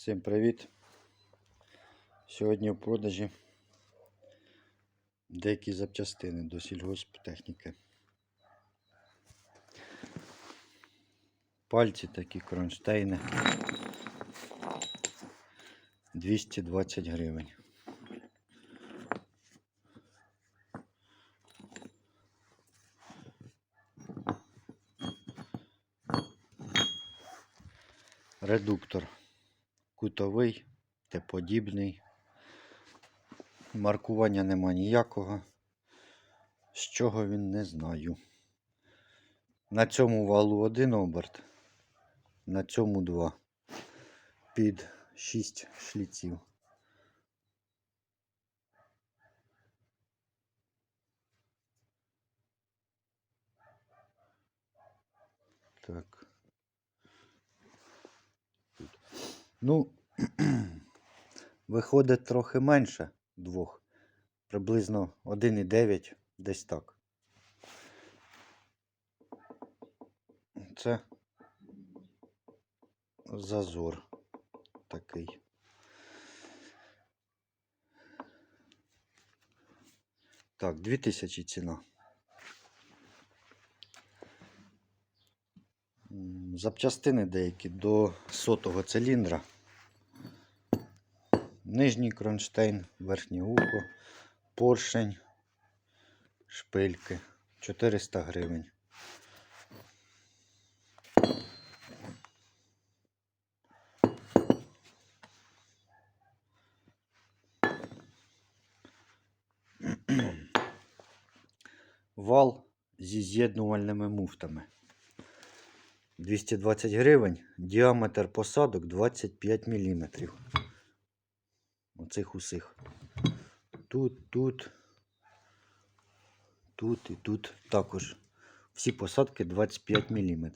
Всім привіт! Сьогодні в продажі деякі запчастини до сільгосптехніки. Пальці такі кронштейни 220 гривень. Редуктор кутовий, теподібний. Маркування нема ніякого. З чого він не знаю. На цьому валу один оберт, на цьому два. Під 6 шліців. Так. Тут. Ну, виходить трохи менше двох. Приблизно 1,9, десь так. Це зазор такий. Так, 2000 ціна. Запчастини деякі до сотого циліндра. Нижній кронштейн, верхнє ухо, поршень, шпильки. 400 гривень. Вал зі з'єднувальними муфтами. 220 гривень, діаметр посадок 25 мм. Оцих усіх. Тут, тут, тут і тут також. Всі посадки 25 мм.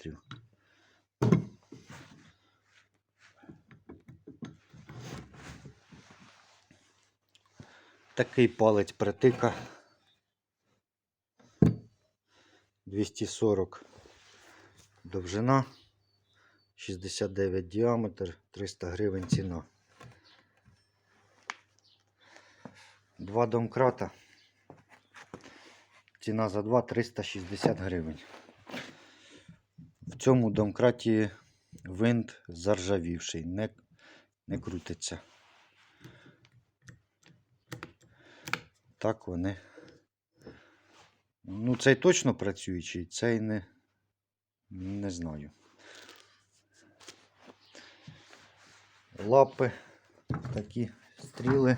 Такий палець притика. 240 довжина, 69 діаметр, 300 гривень ціна. Два домкрата. Ціна за два 360 гривень. В цьому домкраті винт заржавівший, не, не крутиться. Так вони. Ну, цей точно працюючий, цей не, не знаю. Лапи, такі стріли.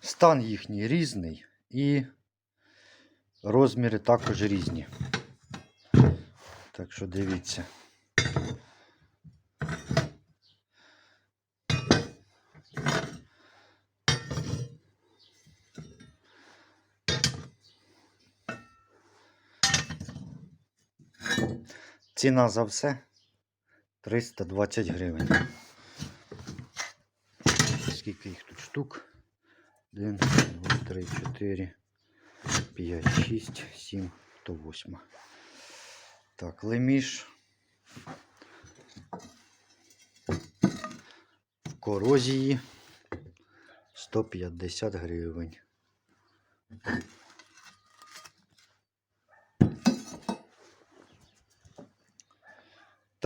Стан їхній різний і розміри також різні. Так що дивіться. Ціна за все 320 гривень. Скільки їх тут штук? 1, 2, 3, 4, 5, 6, 7, то 8. Так, леміш. В корозії 150 гривень.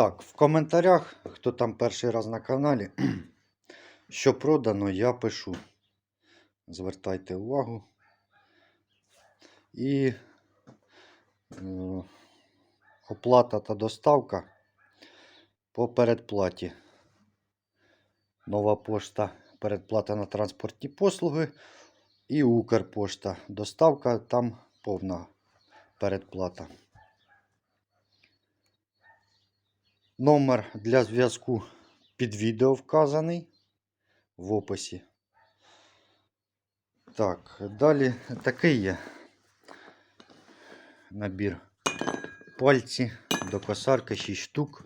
Так, в коментарях, хто там перший раз на каналі, що продано, я пишу. Звертайте увагу. І е, оплата та доставка по передплаті. Нова пошта, передплата на транспортні послуги і Укрпошта. Доставка там повна передплата. Номер для зв'язку під відео вказаний в описі. Так, далі такий є набір пальці до косарки 6 штук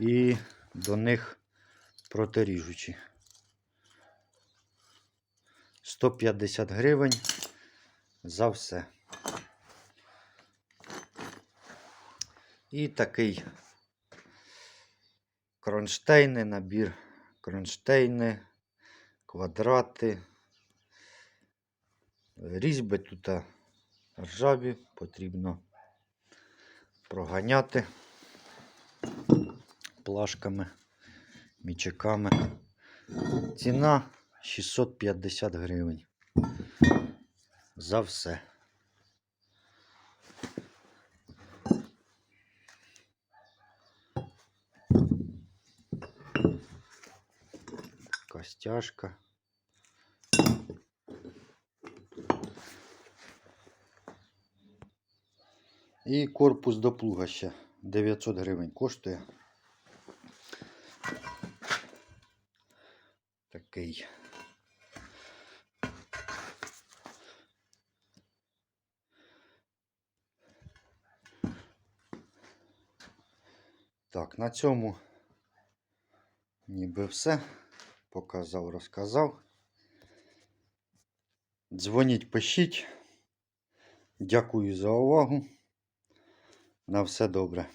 і до них протиріжучі. 150 гривень за все. І такий кронштейни, набір кронштейни, квадрати. Різьби тут ржаві, потрібно проганяти плашками, мічиками. Ціна 650 гривень. За все. Костяшка. І корпус до плуга ще 900 гривень коштує. Такий. Так, на цьому ніби все. Показав, розказав. Дзвоніть, пишіть. Дякую за увагу. На все добре.